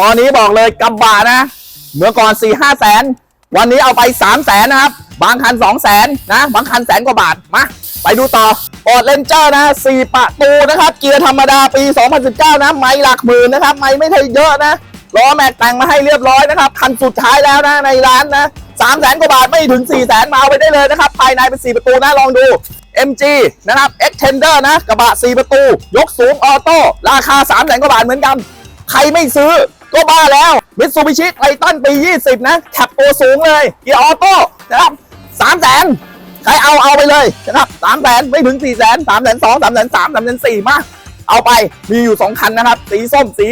ตอนนี้บอกเลยกำบะนะ เมื่อก่อน4ี่ห้าแสน วันนี้เอาไป3ามแสนนะครับ บางคัน2องแสนนะ บางคันแสนกว่าบาท มา ไปดูต่อปอดเลนเจอร์นะสี่ประตูนะครับ เกียร์ธรรมดาปี 2019 นะ ไม่หลักหมื่นนะครับ ไม่ไม่ใช่เยอะนะ ล้อแม็กแต่งมาให้เรียบร้อยนะครับ คันสุดท้ายแล้วนะในร้านนะสามแสนกว่าบาทไม่ถึง4ี่แสนมาเอาไปได้เลยนะครับ ภายในเป็น 4 ประตูนะลองดู MG นะครับ Extender นะ กระบะ 4 ประตู ยกสูงออโต้ราคา3 0 0แสนกว่าบาทเหมือนกัน ใครไม่ซื้อ ก็บ้าแล้วมิตซูบิชิไททันปี 20 นะแคปตัวสูงเลยเกียร์ออโต้นะครับ3 0 0แสนใครเอาเอาไปเลยนะครับ3 0 0แสนไม่ถึง4 0 0แสน3 0 0 0 0 2 3 0 0 0 0 3 3 0 0 4มสามแสนสี่มาเอาไปมีอยู่2คันนะครับ สีส้มสี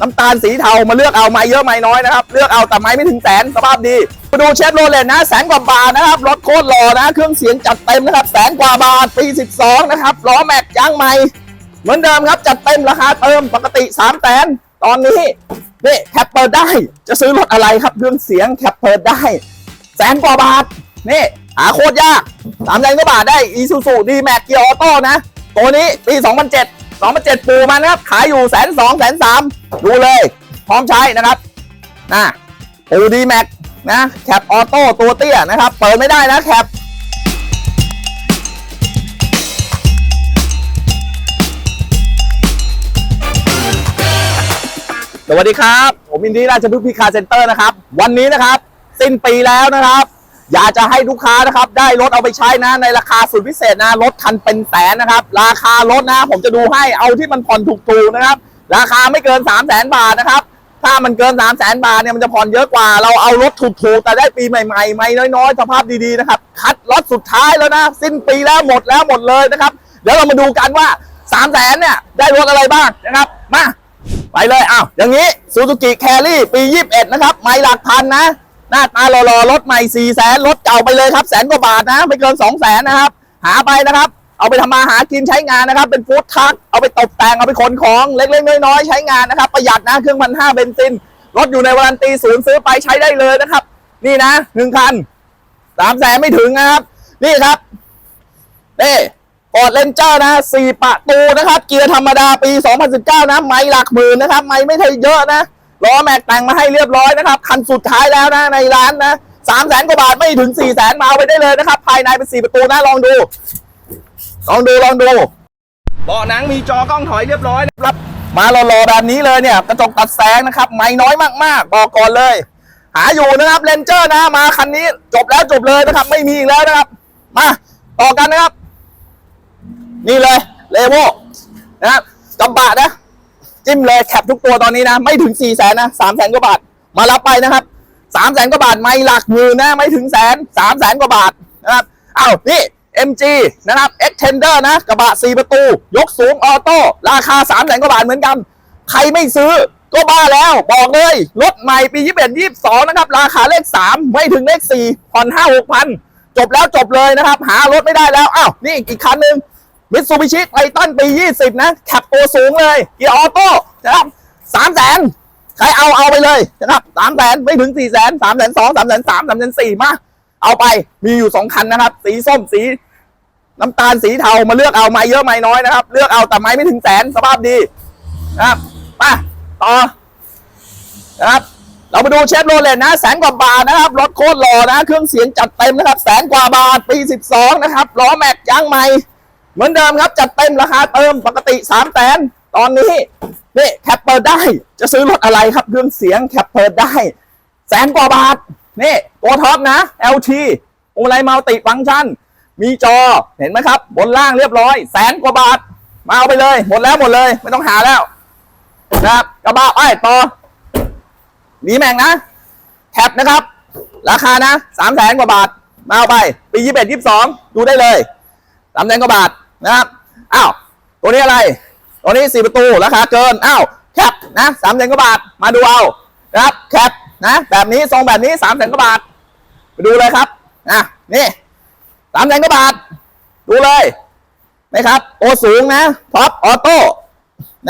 น้ำตาลสีเทามาเลือกเอาไม้เยอะไม้น้อยนะครับ เลือกเอาแต่ไม้ไม่ถึงแสนสภาพดีมาดูเชฟโรเลตนะแสนกว่าบาทนะครับรถโคตรหล่อนะ เครื่องเสียงจัดเต็มนะครับแสนกว่าบาทปี 12 นะครับล้อแม็กยางใหม่ เหมือนเดิมครับจัดเต็มราคาเติมปกติ3แสน ตอนนี้นี่แคปเปิดได้จะซื้อรถอะไรครับเครื่องเสียงแคปเปิดได้แสนกว่าบาทนี่หาโคตรยากสามแสนกว่าบาทได้อีซูซูดีแม็กเกียร์ออโต้นะ ตัวนี้ปี2007 2007 ปูมานะครับ ขายอยู่แสนสองแสนสามดูเลย พร้อมใช้นะครับนะปูดีแม็กนะแคปออโต้ตัวเตี้ยนะครับ เปิดไม่ได้นะแคป สวัสดีครับ ผมอินดี้ราชพฤกษ์พีคาร์เซ็นเตอร์นะครับ วันนี้นะครับ สิ้นปีแล้วนะครับ อยากจะให้ลูกค้านะครับ ได้รถเอาไปใช้นะในราคาสุดพิเศษนะรถคันเป็นแสนนะครับ ราคารถนะ ผมจะดูให้เอาที่มันผ่อนถูกๆนะครับ ราคาไม่เกิน 3 0 0แสนบาทนะครับ ถ้ามันเกิน 3 0 0แสนบาทเนี่ยมันจะผ่อนเยอะกว่า เราเอารถถูกๆแต่ได้ปีใหม่ๆไม่น้อยๆ สภาพดีๆนะครับคัดรถสุดท้ายแล้วนะ สิ้นปีแล้วหมดแล้วหมดเลยนะครับเดี๋ยวเรามาดูกันว่า 3 0 0แสนเนี่ยได้รถอะไรบ้างนะครับมา ไปเลยอ้าวอย่างนี้ซูซูกิแครี่ปี 21 นะครับ ไม่หลักพันนะ หน้าตาหล่อๆรถใหม่4แสนรถเก่าไปเลยครับแสนกว่าบาทนะ ไม่เกิน2แสนนะครับ หาไปนะครับ เอาไปทำมาหากินใช้งานนะครับ เป็นฟู้ดทักเอาไปตกแต่งเอาไปขนของเล็กๆน้อยๆใช้งานนะครับ ประหยัดนะเครื่องพันห้าเบนซินรถอยู่ในวารันตีศูนย์ซื้อไปใช้ได้เลยนะครับ นี่นะหนึ่งคันสามแสนไม่ถึงนะครับ นี่ครับนี่ ฟอร์ดเลนเจอร์นะสี่ประตูนะครับ เกียร์ธรรมดาปี 2019 นะ ไม่หลักหมื่นนะครับ ไม่ไม่ใช่เยอะนะ ล้อแม็กแต่งมาให้เรียบร้อยนะครับ คันสุดท้ายแล้วนะในร้านนะสามแสนกว่าบาทไม่ถึงสี่แสนมาเอาไปได้เลยนะครับ ภายในเป็นสี่ประตูนะลองดู ลองดูลองดูเบาะหนังมีจอกล้องถอยเรียบร้อยนะครับ มาหล่อๆแบบนี้เลยเนี่ยกระจกตัดแสงนะครับ ไม่น้อยมากๆ บอกก่อนเลย หาอยู่นะครับเลนเจอร์นะมาคันนี้จบแล้วจบเลยนะครับ ไม่มีอีกแล้วนะครับ มาต่อกันนะครับ นี่เลยเลโวนะครับกำบะนะ จิ้มเลยแคปทุกตัวตอนนี้นะ ไม่ถึง4ี่แสนนะสามแสนกว่าบาท มารับไปนะครับสามแสนกว่าบาทไม่หลักหมื่นนะ ไม่ถึงแสนสามแสนกว่าบาทนะครับอ้าวนี่ MG นะครับ Extender นะ กระบะ 4 ประตู ยกสูงออโต้ราคา3 0 0แสนกว่าบาทเหมือนกัน ใครไม่ซื้อก็บ้าแล้ว บอกเลย รถใหม่ปี 21 22 นะครับ ราคาเลข 3 ไม่ถึงเลข4ผ่อน5 6พัน จบแล้วจบเลยนะครับ หารถไม่ได้แล้ว อ้าว นี่อีกคันหนึ่ง มิตซูบิชิไททันปี 20 นะแคปตัวสูงเลยเกียร์ออโต้นะครับ3 0 0แสนใครเอาเอาไปเลยนะครับสามแสนไม่ถึงสี่แสนสามแสนสองสามแสนสามสามแสนสี่มาเอาไปมีอยู่สองคันนะครับ สีส้มสีน้ำตาลสีเทามาเลือกเอาไม้เยอะไม้น้อยนะครับ เลือกเอาแต่ไม้ไม่ถึงแสนสภาพดีนะครับมาต่อนะครับเรามาดูเชฟโรเลตนะแสนกว่าบาทนะครับรถโคตรหล่อนะ เครื่องเสียงจัดเต็มนะครับ แสนกว่าบาทปี 12 นะครับล้อแม็กยางใหม่ เหมือนเดิมครับ จัดเต็มราคาเติมปกติ3 0 0แสนตอนนี้นี่แคปเปิดได้จะซื้อรถอะไรครับเครื่องเสียงแคปเปิดได้แสนกว่าบาทนี่ตัวท็อปนะ LT อะไรมัลติฟังก์ชัน มีจอเห็นไหมครับ บนล่างเรียบร้อย แสนกว่าบาท มาเอาไปเลย หมดแล้วหมดเลย ไม่ต้องหาแล้วนะครับกระบะไอ้ต่อนีแม่งนะแคปนะครับ ราคานะสามแสนกว่าบาท มาเอาไป ปียี่สิบเอ็ดยี่สิบสองดูได้เลย สามแสนกว่าบาทนะครับอ้าวตัวนี้อะไร ตัวนี้สี่ประตูราคาเกินอ้าวแคปนะสามแสนกว่าบาทมาดูเอานะครับแคปนะแบบนี้ทรงแบบนี้สามแสนกว่าบาทไปดูเลยครับอะนี่สามแสนกว่าบาท ดูเลยนะครับโอสูงนะท็อปออโต้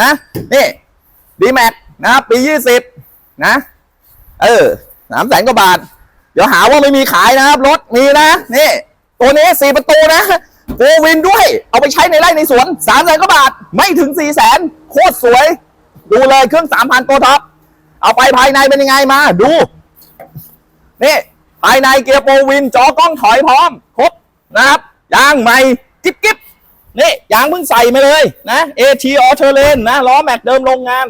นะนี่ดีแม็กนะครับปียี่สิบนะเออสามแสนกว่าบาท เดี๋ยวหาว่าไม่มีขายนะครับรถมีนะนี่ตัวนี้สี่ประตูนะ โฟวินด้วย เอาไปใช้ในไร่ในสวนสามแสนกว่าบาท ไม่ถึงสี่แสนโคตรสวย ดูเลยเครื่องสามพันตัวท็อป เอาไปภายในเป็นยังไงมา ดู นี่ ภายในเกียร์โปรวินจอกล้องถอยพร้อม ครบนะครับยางใหม่กิ๊บกิ๊บนี่ยางเพิ่งใส่มาเลยนะเอทีออเทเลนนะล้อแม็กเดิมโรงงาน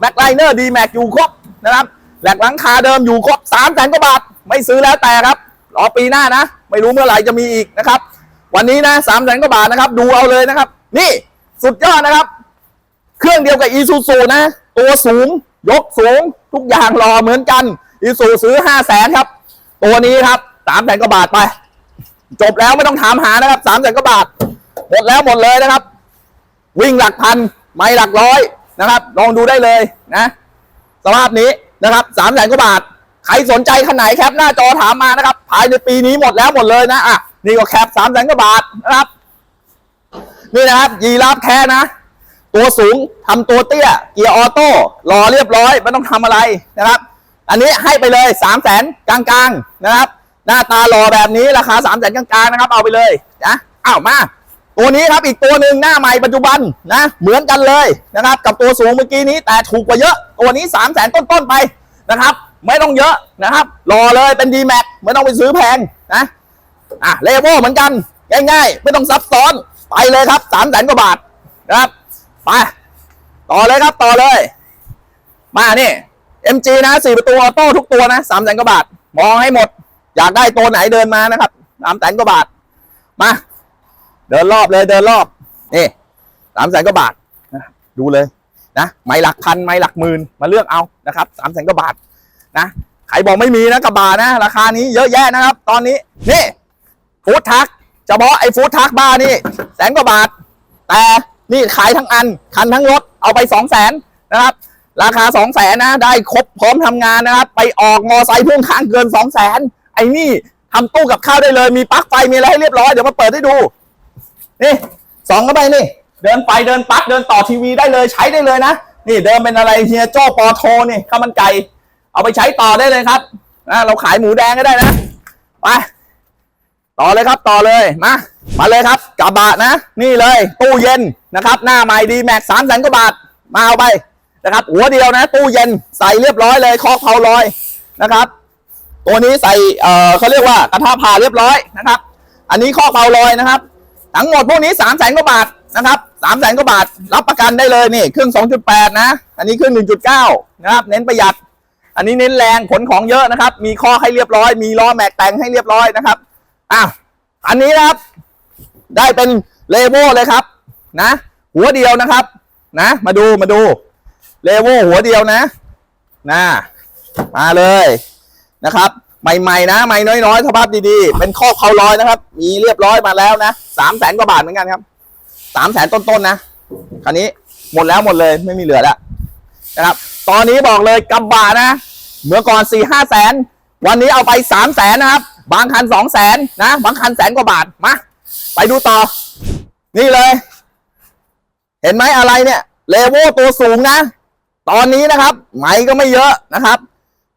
แม็กไลเนอร์ดีแม็กอยู่ครบนะครับแหลกหลังคาเดิมอยู่ครบสามแสนกว่าบาท ไม่ซื้อแล้วแต่ครับรอปีหน้านะ ไม่รู้เมื่อไหร่จะมีอีกนะครับ วันนี้นะสามแสนกว่าบาทนะครับ ดูเอาเลยนะครับ นี่สุดยอดนะครับ เครื่องเดียวกับอีซูซูนะ ตัวสูง ยกสูง ทุกอย่างรอเหมือนกันอีซูซื้อห้าแสนครับ ตัวนี้ครับสามแสนกว่าบาทไป จบแล้วไม่ต้องถามหานะครับสามแสนกว่าบาท หมดแล้วหมดเลยนะครับ วิ่งหลักพัน ไม่หลักร้อยนะครับ ลองดูได้เลยนะสภาพนี้นะครับสามแสนกว่าบาท ใครสนใจคันไหนแคปหน้าจอถามมานะครับ ภายในปีนี้หมดแล้วหมดเลยนะอะ นี่ก็แคปสามแสนกว่าบาทนะครับ นี่นะครับ ยีราฟแท้นะ ตัวสูงทำตัวเตี้ย เกียร์ออโต้รอเรียบร้อยไม่ต้องทำอะไรนะครับ อันนี้ให้ไปเลยสามแสนกลางๆนะครับ หน้าตาหล่อแบบนี้ราคาสามแสนกลางๆนะครับ เอาไปเลยนะอ้าวมาตัวนี้ครับอีกตัวหนึ่งหน้าใหม่ปัจจุบันนะ เหมือนกันเลยนะครับ กับตัวสูงเมื่อกี้นี้แต่ถูกกว่าเยอะ ตัวนี้สามแสนต้นๆไปนะครับ ไม่ต้องเยอะนะครับ รอเลยเป็นดีแม็กไม่ต้องไปซื้อแพงนะ อะเลเวลเหมือนกัน ง่ายๆ ไม่ต้องซับซ้อน ไปเลยครับสามแสนกว่าบาทนะครับ ไป ต่อเลยครับต่อเลย มานี่ MG นะสี่ประตูออโต้ทุกตัวนะสามแสนกว่าบาท มองให้หมด อยากได้ตัวไหนเดินมานะครับสามแสนกว่าบาท มา เดินรอบเลยเดินรอบนี่สามแสนกว่าบาทดูเลยนะไม่หลักพันไม่หลักหมื่นมาเลือกเอานะครับสามแสนกว่าบาทนะใครบอกไม่มีนะกระบะนะ ราคานี้เยอะแยะนะครับ ตอนนี้นี่ ฟู้ดทักเฉพาะไอ้ฟู้ดทักบ้านี่แสนกว่าบาท แต่นี่ขายทั้งอัน คันทั้งรถ เอาไปสองแสนนะครับ ราคาสองแสนนะ ได้ครบพร้อมทำงานนะครับ ไปออกมอไซค์พ่วงข้างเกินสองแสนไอ้นี่ทำตู้กับข้าวได้เลย มีปลั๊กไฟ มีอะไรให้เรียบร้อย เดี๋ยวมาเปิดให้ดู นี่สองเข้าไปนี่ เดินไฟเดินปลั๊กเดินต่อทีวีได้เลยใช้ได้เลยนะ นี่เดินเป็นอะไรเฮียโจ้ปอโทนี่ข้าวมันไก่ เอาไปใช้ต่อได้เลยครับนะเราขายหมูแดงก็ได้นะ ไป ต่อเลยครับต่อเลยมามาเลยครับกระบะนะ นี่เลยตู้เย็นนะครับ หน้าใหม่ดีแม็กสามแสนกว่าบาทมาเอาไปนะครับ หัวเดียวนะ ตู้เย็นใส่เรียบร้อยเลยคอกเผาลอยนะครับ ตัวนี้ใส่เออเขาเรียกว่ากระทะผ่าเรียบร้อยนะครับ อันนี้คอกเผาลอยนะครับ ทั้งหมดพวกนี้สามแสนกว่าบาทนะครับสามแสนกว่าบาทรับประกันได้เลยนี่เครื่องสองจุดแปดนะ อันนี้เครื่องหนึ่งจุดเก้านะครับ เน้นประหยัด อันนี้เน้นแรงขนของเยอะนะครับ มีข้อให้เรียบร้อย มีล้อแม็กแต่งให้เรียบร้อยนะครับ อะอันนี้นะครับ ได้เป็นเลโวเลยครับ นะ หัวเดียวนะครับ นะ มาดูมาดูเลโวหัวเดียวนะนะมาเลยนะครับ ใหม่ๆนะใหม่น้อยๆสภาพดีๆ เป็นข้อเขาลอยนะครับ มีเรียบร้อยมาแล้วนะสามแสนกว่าบาทเหมือนกันครับสามแสนต้นๆนะคันนี้หมดแล้วหมดเลยไม่มีเหลือแล้วนะครับ ตอนนี้บอกเลยกระบะนะ เมื่อก่อนสี่ห้าแสน วันนี้เอาไปสามแสนนะครับ บางคันสองแสนนะ บางคันแสนกว่าบาท มา ไปดูต่อ นี่เลย เห็นไหมอะไรเนี่ย เลโวตัวสูงนะ ตอนนี้นะครับไหมก็ไม่เยอะนะครับ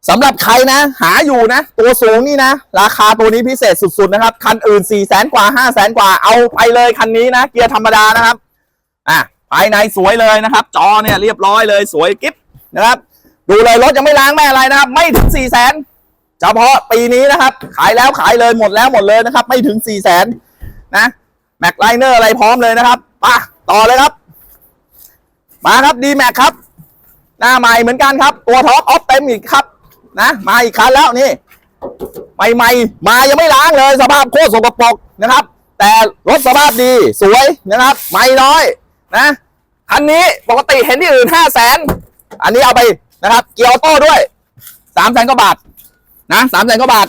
สำหรับใครนะ หาอยู่นะ ตัวสูงนี่นะ ราคาตัวนี้พิเศษสุดๆนะครับ คันอื่น4ี่แสนกว่า5้าแสนกว่าเอาไปเลยคันนี้นะ เกียร์ธรรมดานะครับ อะภายในสวยเลยนะครับ จอเนี่ยเรียบร้อยเลยสวยกิ๊บนะครับ ดูเลยรถยังไม่ล้างไม่อะไรนะครับ ไม่ถึง4ี่แสน เฉพาะปีนี้นะครับ ขายแล้วขายเลยหมดแล้วหมดเลยนะครับ ไม่ถึง4ี่แสนนะแม็กไลเนอร์อะไรพร้อมเลยนะครับไปต่อเลยครับ มาครับดีแม็กครับ หน้าใหม่เหมือนกันครับ ตัวท็อปออฟเต็มอีกครับ นะมาอีกคันแล้วนี่ใหม่ๆมายังไม่ล้างเลย สภาพโคตรสกปรกนะครับ แต่รถสภาพดีสวยนะครับ ไม่น้อยนะคันนี้ปกติเห็นที่อื่นห้าแสนอันนี้เอาไปนะครับ เกียร์ออโต้ด้วยสามแสนกว่าบาท นะสามแสนกว่าบาท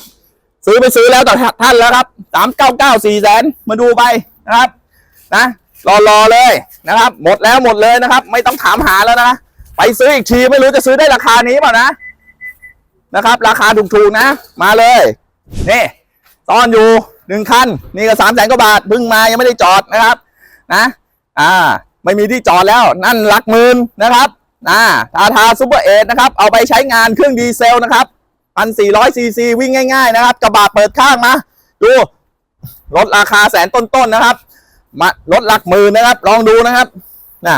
ซื้อไปซื้อแล้วต่ท่านแล้วครับสามเก้าเก้าสี่แสนมาดูไปนะครับ นะรอรอเลยนะครับ หมดแล้วหมดเลยนะครับ ไม่ต้องถามหาแล้วนะไปซื้ออีกทีไม่รู้จะซื้อได้ราคานี้เปล่านะนะครับ ราคาถูกๆนะ มาเลยนี่ตอนอยู่หนึ่งคันนี่ก็สามแสนกว่าบาทเพิ่งมายังไม่ได้จอดนะครับ นะ อ่า ไม่มีที่จอดแล้วนั่นหลักหมื่นนะครับนะทาทาซูเปอร์เอนะครับ เอาไปใช้งานเครื่องดีเซลนะครับ พันสี่ร้อยซีซีวิ่งง่าย ๆ นะครับ กระบะเปิดข้างมา ดูรถราคาแสนต้นๆนะครับ มารถหลักหมื่นนะครับ ลองดูนะครับนะ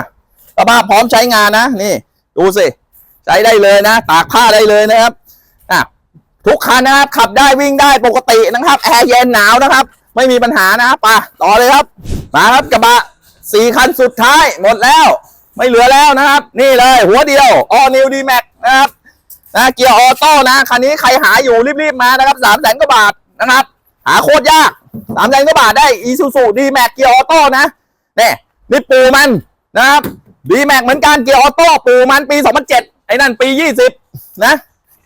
สภาพพร้อมใช้งานนะนี่ ดูสิ ใช้ได้เลยนะ ตากผ้าได้เลยนะครับอะทุกคันนะครับ ขับได้วิ่งได้ปกตินะครับแอร์เย็นหนาวนะครับ ไม่มีปัญหานะครับไปต่อเลยครับ มาครับกระบะสี่คันสุดท้ายหมดแล้ว ไม่เหลือแล้วนะครับ นี่เลย หัวเดียว All New D Max นะครับ นะเกียร์ออโต้นะคันนี้ใครหาอยู่รีบๆมานะครับสามแสนกว่าบาทนะครับ หาโคตรยากสามแสนกว่าบาทได้ Isuzu D Max เกียร์ออโต้นะเนี่ยนี่ปูมันนะครับ D Max เหมือนกันเกียร์ออโต้ปูมันปี 2007 ไอ้นั่นปี 20 นะ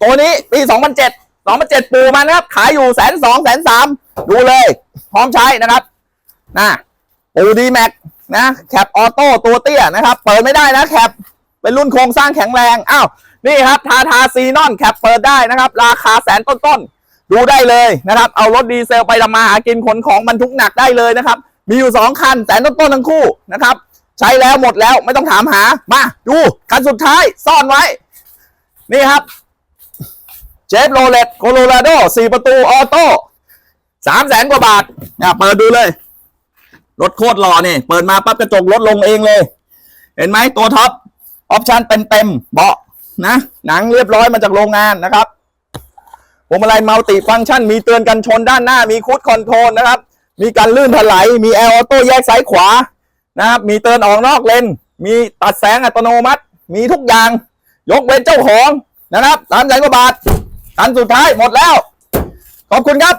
ตัวนี้ปี 2007 2007 ปูมันนะครับ ขายอยู่แสนสองแสนสามดูเลย พร้อมใช้นะครับนะปูดีแม็กนะแคปออโต้ตัวเตี้ยนะครับ เปิดไม่ได้นะแคปเป็นรุ่นโครงสร้างแข็งแรง อ้าว นี่ครับทาทาซีนอนแคปเปิดได้นะครับ ราคาแสนต้นๆ ดูได้เลยนะครับ เอารถดีเซลไปทำมาหากินขนของบรรทุกหนักได้เลยนะครับ มีอยู่สองคันแสนต้นๆทั้งคู่นะครับ ใช้แล้วหมดแล้วไม่ต้องถามหามาดูคันสุดท้ายซ่อนไว้ นี่ครับเชฟโรเลตโคโลราโดสี่ประตูออโต้สามแสนกว่าบาทเนี่ยเปิดดูเลย รถโคตรหล่อนี่ เปิดมาปั๊บกระจกลดลงเองเลย เห็นไหมตัวท็อป ออปชันเต็มเต็มเบาะ นะหนังเรียบร้อยมาจากโรงงานนะครับพวงมาลัยมัลติฟังก์ชัน มีเตือนกันชนด้านหน้า มีคูดคอนโทรลนะครับ มีการลื่นถลายมีแอร์ออโต้แยกซ้ายขวานะครับ มีเตือนออกนอกเลน มีตัดแสงอัตโนมัติ มีทุกอย่าง ยกเว้นเจ้าของนะครับสามแสนกว่าบาทอันสุดท้ายหมดแล้ว ขอบคุณครับ